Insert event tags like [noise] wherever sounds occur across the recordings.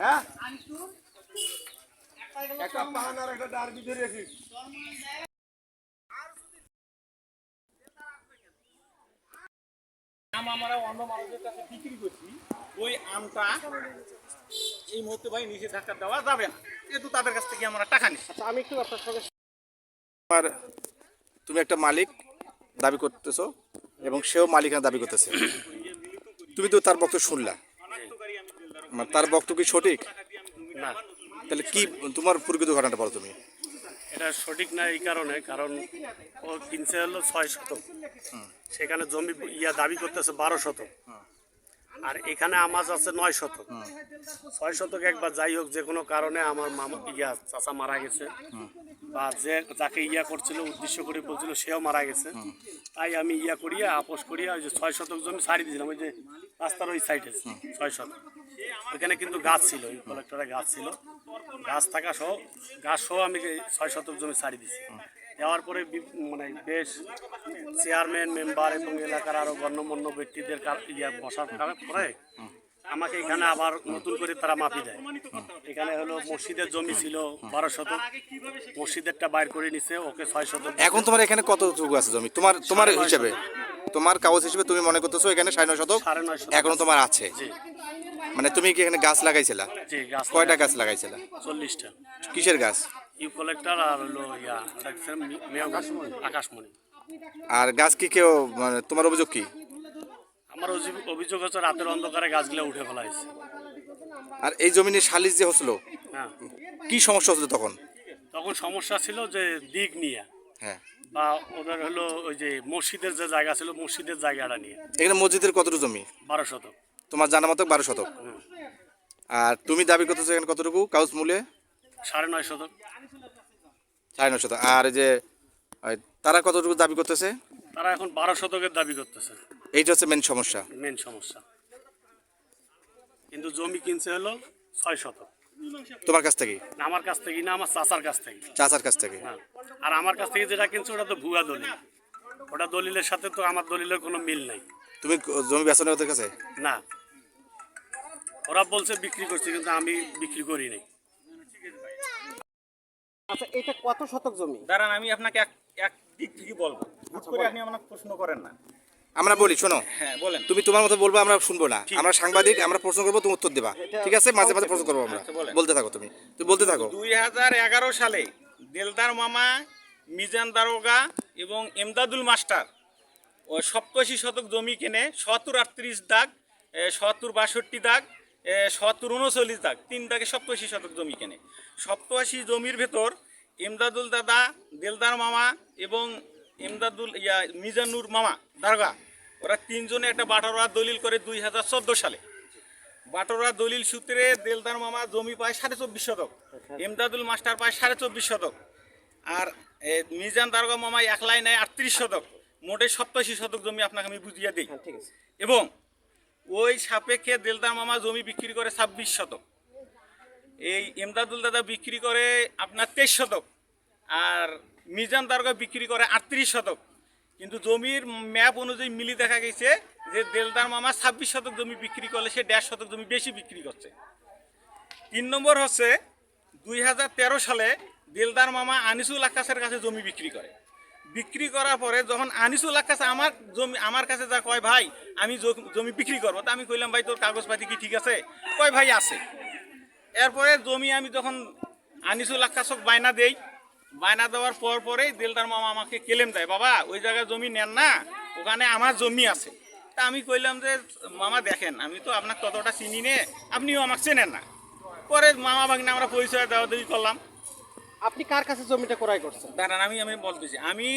হ্যাঁ? একটা পান আর একটা ডার বিধে রেখিস। আম আমরা অন্য মানুষের কাছে বিক্রি করছি ওই আমটা এই মুহূর্তে ভাই দেওয়া যাবে না। যেহেতু তাদের কাছ থেকে আমরা টাকা নিচ্ছি। আচ্ছা আমি একটু আপনার সঙ্গে তোমার তুমি একটা মালিক দাবি করতেছো এবং সেও মালিকানা দাবি করতেছে। তুমি তো তার বক্তব্য শুনলা। মানে তার বক্তব্য কি সঠিক? না। তাহলে কি তোমার প্রকৃত ঘটনাটা বলো তুমি? এটা সঠিক না এই কারণে কারণ ও কিনছে হলো ছয় শতক। সেখানে জমি ইয়া দাবি করতেছে বারো শতক। আর এখানে আমার আছে নয় শতক। ছয় শতক একবার যাই হোক যে কোনো কারণে আমার মামা ইয়া চাচা মারা গেছে। বা যে যাকে ইয়া করছিল উদ্দেশ্য করে বলছিল সেও মারা গেছে। তাই আমি ইয়া করিয়া আপোষ করিয়া ওই যে ছয় শতক জমি ছাড়ি দিয়েছিলাম ওই যে রাস্তার ওই সাইডে ছয় শতক। ওইখানে কিন্তু গাছ ছিল ওই কলেক্টরে গাছ ছিল। গাছ থাকা সহ গাছ সহ আমি ছয় শতক জমি ছাড়ি দিছি। দেওয়ার পরে মানে বেশ চেয়ারম্যান মেম্বার এবং এলাকার আরও গণ্যমান্য ব্যক্তিদের ইয়া বসার পরে আমাকে এখানে আবার নতুন করে তারা মাপি দেয়। এখানে হলো মসজিদের জমি ছিল বারো শতক। মসজিদেরটা বাইর করে নিছে ওকে ছয় শতক। এখন তোমার এখানে কতটুকু আছে জমি? তোমার তোমার হিসাবে? তোমার কাগজ হিসেবে তুমি মনে করতেছো এখানে সাড়ে নয় শতক। এখনও তোমার আছে? মানে তুমি কি এখানে গাছ লাগাইছিলা? কয়টা গাছ লাগাইছিলা? চল্লিশটা। কিসের গাছ? আর হলো ইয়া গাছ? আকাশমণি। আর গাছ কি কেউ মানে তোমার অভিযোগ কি? আমার অভিযোগ হচ্ছে রাতের অন্ধকারে গাছগুলো উঠে ফেলা হয়েছে। আর এই জমি নিয়ে সালিশ যে হচ্ছিল হ্যাঁ। কি সমস্যা হচ্ছিল তখন? তখন সমস্যা ছিল যে দিক নিয়ে। বা ওদের হলো ওই যে মসজিদের যে জায়গা ছিল মসজিদের জায়গাটা নিয়ে। এখানে মসজিদের কতটুকু জমি? বারো শতক। তোমার জানা মতো বারো শতক। আর তুমি দাবি করতেছো এখানে কতটুকু? কাগজ মূল্যে? সাড়ে নয় শতক। সাড়ে নয় শতক। আর এই যে তারা কতটুকু দাবি করতেছে? তারা এখন বারো শতকের দাবি করতেছে। এইটা হচ্ছে মেন সমস্যা। মেন সমস্যা। কিন্তু জমি কিনছে হলো ছয় শতক। তোমার কাছ থেকে? না আমার কাছ থেকে না আমার চাচার কাছ থেকে। চাচার কাছ থেকে? হ্যাঁ। আর আমার কাছ থেকে যেটা কিনছে ওটা তো ভুয়া দলিল। ওটা দলিলের সাথে তো আমার দলিলের কোনো মিল নাই। তুমি জমি বেচো না ওদের কাছে? না। ওরা বলছে বিক্রি করছে কিন্তু আমি বিক্রি করি নাই। আচ্ছা এটা কত শতক জমি? দাঁড়ান আমি আপনাকে এক এক দিক থেকে বলব। হুট করে আপনি আমাকে প্রশ্ন করেন না। আমরা বলি শোনো। হ্যাঁ বলেন। তুমি তোমার মতো বলব আমরা শুনব না। আমরা সাংবাদিক আমরা প্রশ্ন করব তুমি উত্তর দেবা। ঠিক আছে? মাঝে মাঝে প্রশ্ন করব আমরা। আচ্ছা, বলতে থাকো তুমি। তুমি বলতে থাকো। দুই হাজার এগারো সালে দেলদার মামা মিজান দারোগা এবং এমদাদুল মাস্টার সপ্তাশি শতক জমি কেনে সত্তর আটত্রিশ দাগ সত্তর বাষট্টি দাগ সত্তর উনচল্লিশ দাগ তিন দাগে সপ্তাশি শতক জমি কেনে। সপ্তাশি জমির ভেতর এমদাদুল দাদা দেলদার মামা এবং এমদাদুল ইয়া মিজানুর মামা দারোগা ওরা তিনজনে একটা বাটোয়ারা দলিল করে দুই হাজার চোদ্দ সালে। বাটোরা দলিল সূত্রে দেলদার মামা জমি পায় সাড়ে চব্বিশ শতক এমদাদুল মাস্টার পায় সাড়ে চব্বিশ শতক আর মিজান দারোগা মামা এক লাইন নেয় আটত্রিশ শতক মোটে সপ্তাশি শতক জমি আপনাকে আমি বুঝিয়ে দিই। এবং ওই সাপেক্ষে দেলদার মামা জমি বিক্রি করে ছাব্বিশ শতক এই এমদাদুল দাদা বিক্রি করে আপনার তেইশ শতক আর মিজান দারোগা বিক্রি করে আটত্রিশ শতক। কিন্তু জমির ম্যাপ অনুযায়ী মিলি দেখা গেছে যে দেলদার মামা ছাব্বিশ শতক জমি বিক্রি করলে সে দেড় শতক জমি বেশি বিক্রি করছে। তিন নম্বর হচ্ছে দুই হাজার তেরো সালে দেলদার মামা আনিসুল আকাশের কাছে জমি বিক্রি করে। বিক্রি করার পরে যখন আনিসুল আকাশ আমার জমি, আমার কাছে যা কয়, ভাই, আমি জমি বিক্রি করব। তা আমি কইলাম, ভাই, তোর কাগজপাতি কি ঠিক আছে? কয়, ভাই, আছে। এরপরে জমি আমি যখন আনিসুল আকাশক বায়না দেই বায়না দেওয়ার পর পরেই দেলদার মামা আমাকে কেলেম দেয় বাবা ওই জায়গায় জমি নেন না ওখানে আমার জমি আছে। তা আমি কইলাম যে মামা দেখেন আমি তো আপনার ততটা চিনি নে আপনিও আমাকে চেনেন না। পরে মামা বাগনে আমরা পরিচয় দেওয়া দেওয়ি করলাম। আপনি কার কাছে জমিটা ক্রয় করছেন? দাঁড়ান আমি আমি বলতেছি আমি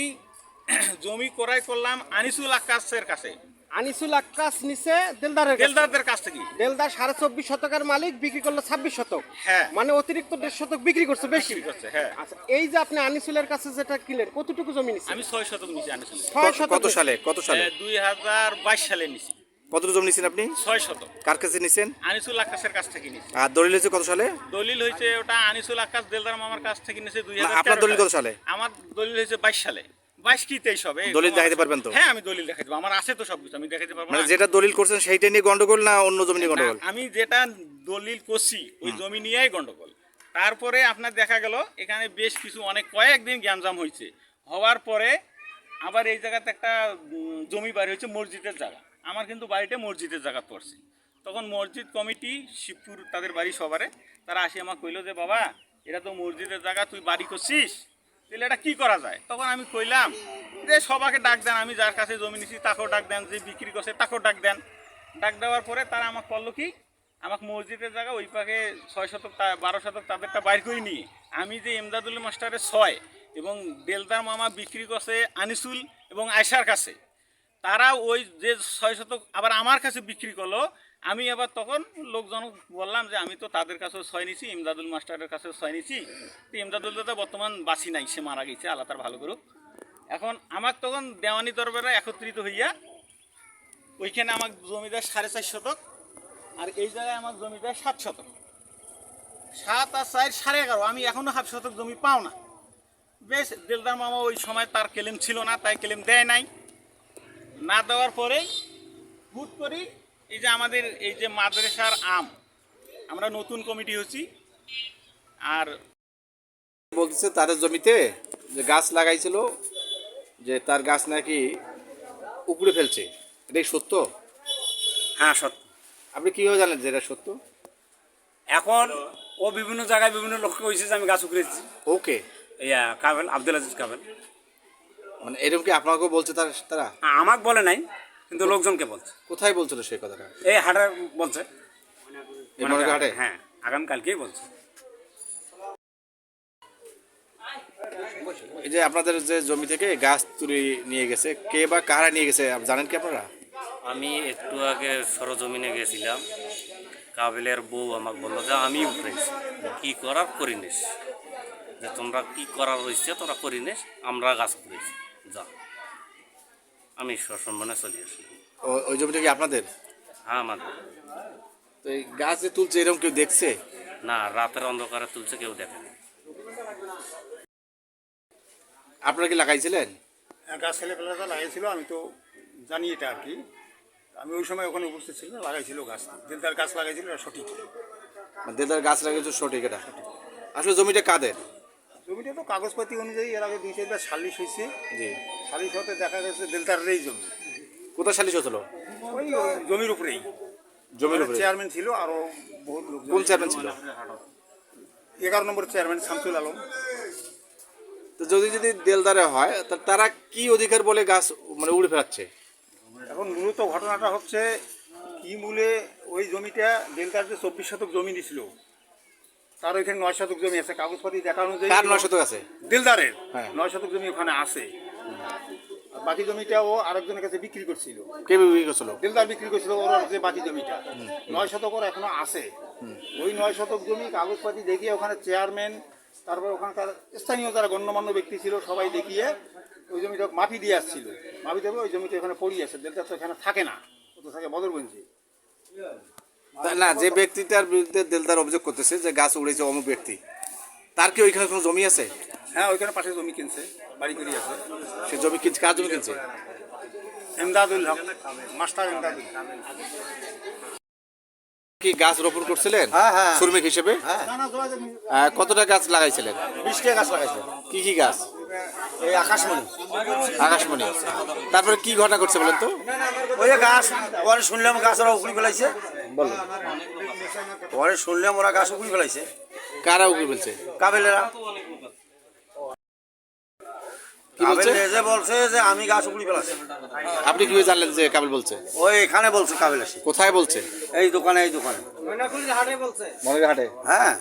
[clears throat] জমি ক্রয় করলাম আনিসুল আকাশের কাছে। আনিসুল আক্কাস নিচে দেলদারের কাছে। দেলদারদের কাছ থেকে। দেলদার সাড়ে চব্বিশ শতকের মালিক বিক্রি করল ছাব্বিশ শতক। হ্যাঁ। মানে অতিরিক্ত দেড় শতক বিক্রি করছে বেশি। বিক্রি করছে, হ্যাঁ। আচ্ছা এই যে আপনি আনিসুলের কাছে যেটা কিনলেন কতটুকু জমি নিচ্ছে আমি ছয় শতক নিচে আনিসুল ছয় কত- শতক কত সালে? কত সালে? দুই হাজার বাইশ সালে নিছি। কতটুকু জমি নিছেন আপনি? ছয় শতক। কার কাছে নিছেন? আনিসুল আকাশের কাছ থেকে নিছি। আর দলিল হয়েছে কত সালে? দলিল হয়েছে ওটা আনিসুল আকাশ দেলদার মামার কাছ থেকে নিয়েছে দুই না, আপনার দলিল কত সালে? আমার দলিল হয়েছে বাইশ সালে। বাইশ কি তেইশ হবে দলিল দেখাতে পারবেন তো? হ্যাঁ আমি দলিল দেখাতে পারব আমার আছে তো সবকিছু আমি দেখাতে পারব মানে? যেটা দলিল করছেন সেইটা নিয়ে গন্ডগোল না অন্য জমি নিয়ে গন্ডগোল? আমি যেটা দলিল করছি ওই জমি নিয়েই গন্ডগোল। তারপরে আপনার দেখা গেল এখানে বেশ কিছু অনেক কয়েকদিন গ্যাঞ্জাম হয়েছে। হওয়ার পরে আবার এই জায়গাতে একটা জমি বাড়ি হয়েছে মসজিদের জায়গা। আমার কিন্তু বাড়িতে মসজিদের জায়গা পড়ছে। তখন মসজিদ কমিটি শিবপুর তাদের বাড়ি সবারে তারা আসি আমাকে কইলো যে বাবা এটা তো মসজিদের জায়গা তুই বাড়ি করছিস? তাহলে এটা কি করা যায়? তখন আমি কইলাম যে সবাকে ডাক দেন, আমি যার কাছে জমি নিছি তাকেও ডাক দেন, যে বিক্রি করছে তাকেও ডাক দেন। ডাক দেওয়ার পরে তারা আমাকে করল কি, আমাকে মসজিদের জায়গা ওই পাকে ছয় শতক বারো শতক তাদেরটা বাইর করে নিয়ে আমি যে এমদাদুল মাস্টারের ছয় এবং দেলদার মামা বিক্রি করছে আনিসুল এবং আয়সার কাছে। তারা ওই যে ছয় শতক আবার আমার কাছে বিক্রি করল আমি আবার তখন লোকজন বললাম যে আমি তো তাদের কাছেও ছয় নিছি, ইমদাদুল মাস্টারের কাছেও ছয় নিছি। তো ইমদাদুল দাদা বর্তমান বাসি নাই, সে মারা গেছে, আল্লাহ তার ভালো করুক। এখন আমার তখন দেওয়ানি দরবারে একত্রিত হইয়া ওইখানে আমার জমিদার সাড়ে চার শতক, আর এই জায়গায় আমার জমিদার সাত শতক। সাত আর চার সাড়ে এগারো, আমি এখনও হাফ শতক জমি পাও না। বেশ, দিলদার মামা ওই সময় তার কেলেম ছিল না, তাই কেলেম দেয় নাই। না দেওয়ার পরেই হুট করি এই যে আমাদের এই যে মাদ্রাসার আম আমরা নতুন কমিটি হচ্ছি। আর বলতেছে তাদের জমিতে যে গাছ লাগাইছিল যে তার গাছ নাকি উপড়ে ফেলছে। এটাই সত্য? হ্যাঁ সত্য। আপনি কীভাবে জানেন যে এটা সত্য? এখন ও বিভিন্ন জায়গায় বিভিন্ন লোককে কইছে যে আমি গাছ উকড়েছি ওকে। ইয়া কাবেল আব্দুল আজিজ কাবেল। মানে এরকম কি আপনাকেও বলছে তার তারা? আমাকে বলে নাই। কিন্তু লোকজনকে বলছে। কোথায় বলছিল সেই কথাটা? এই হাটার বলছে। মনোঘাটে হ্যাঁ আগামীকালকেই বলছে। এই যে আপনাদের যে জমি থেকে গাছ তুলে নিয়ে গেছে কে বা কারা নিয়ে গেছে জানেন কি আপনারা? আমি একটু আগে সরজমিনে গেছিলাম। কাবিলের বউ আমাকে বলল যে আমি উঠেছি। কি করার করিনিস? যে তোমরা কি করার রয়েছে তোমরা করিনিস আমরা গাছ করেছি যা। আমি সসম্মানে চলে আসলাম। ও- ওই জমিটা কি আপনাদের? হ্যাঁ আমাদের। তো এই গাছ যে তুলছে এরকম কেউ দেখছে? না রাতের অন্ধকারে তুলছে কেউ দেখেনি আপনারা কি লাগাইছিলেন? গাছ ছেলেপেলাটা লাগাইছিল আমি তো জানি এটা আর কি। আমি ওই সময় ওখানে উপস্থিত ছিল লাগাইছিল গাছ। দিলদার গাছ লাগাইছিল এটা সঠিক। মানে দেদার গাছ লাগাইছে সঠিক এটা। আসলে জমিটা কাদের? জমিটা তো কাগজপাতি অনুযায়ী এর আগে দুই চারবার সালিশ হয়েছে। জি। সালিশ হতে দেখা গেছে দিলদারেরই জমি। কোথায় সালিশ হচ্ছিল ওই জমির উপরেই। জমির উপরে চেয়ারম্যান ছিল আরও বহুত লোক কোন চেয়ারম্যান ছিল? এগারো নম্বর চেয়ারম্যান শামসুল আলম। তো যদি যদি দেলদারে হয় তা তারা কি অধিকার বলে গাছ মানে উড়ে ফেরাচ্ছে এখন মূলত ঘটনাটা হচ্ছে কি মূলে ওই জমিটা দিলদার যে চব্বিশ শতক জমি নিছিল তার ওইখানে নয় শতক জমি আছে। কাগজপাতি দেখানো অনুযায়ী কার নয় শতক আছে? দিলদারের। হ্যাঁ। নয় শতক জমি ওখানে আছে। আর বাকি জমিটা ও আরেকজনের কাছে বিক্রি করছিল। কে বিক্রি করছিল? দিলদার বিক্রি করছিল ওর যে বাকি জমিটা। নয় শতক ওর এখনও আছে। ওই নয় শতক জমি কাগজপাতি দেখিয়ে ওখানে চেয়ারম্যান তারপর ওখানকার স্থানীয় যারা গণ্যমান্য ব্যক্তি ছিল সবাই দেখিয়ে ওই জমিটা মাফি দিয়ে আসছিল। মাফি দেবে ওই জমিটা এখানে পড়ি আছে। দিলদার তো এখানে থাকে না। ও তো থাকে বদরগঞ্জে। না যে ব্যক্তিটার বিরুদ্ধে দেলদার অভিযোগ করতেছে যে গাছ উড়েছে অমুক ব্যক্তি তার কি ওইখানে কোনো জমি আছে? হ্যাঁ ওইখানে পাশে জমি কিনছে বাড়ি করি আছে। সে জমি কিনছে কার জমি কিনছে? এমদাদুল হক মাস্টার এমদাদুল। কি গাছ রোপণ করছিলেন? হ্যাঁ, হ্যাঁ। শ্রমিক হিসেবে? কতটা গাছ লাগাইছিলেন? বিশটা গাছ লাগাইছে। কি কি গাছ? এই আকাশমণি। আকাশমণি। তারপরে কি ঘটনা করছে বলেন তো? ওই গাছ ওরা শুনলাম গাছ ওরা ফেলাইছে। বলুন পরে শুনলাম ওরা গাছ উপরি ফেলাইছে। কারা উঠে ফেলছে কাবেলেরা। কি যে বলছে যে আমি গাছ ফেলাছি আপনি কীভাবে জানলেন যে কাবিল বলছে? ওই এখানে বলছে কাবেল এসে কোথায় বলছে? এই দোকানে এই দোকানে। হ্যাঁ।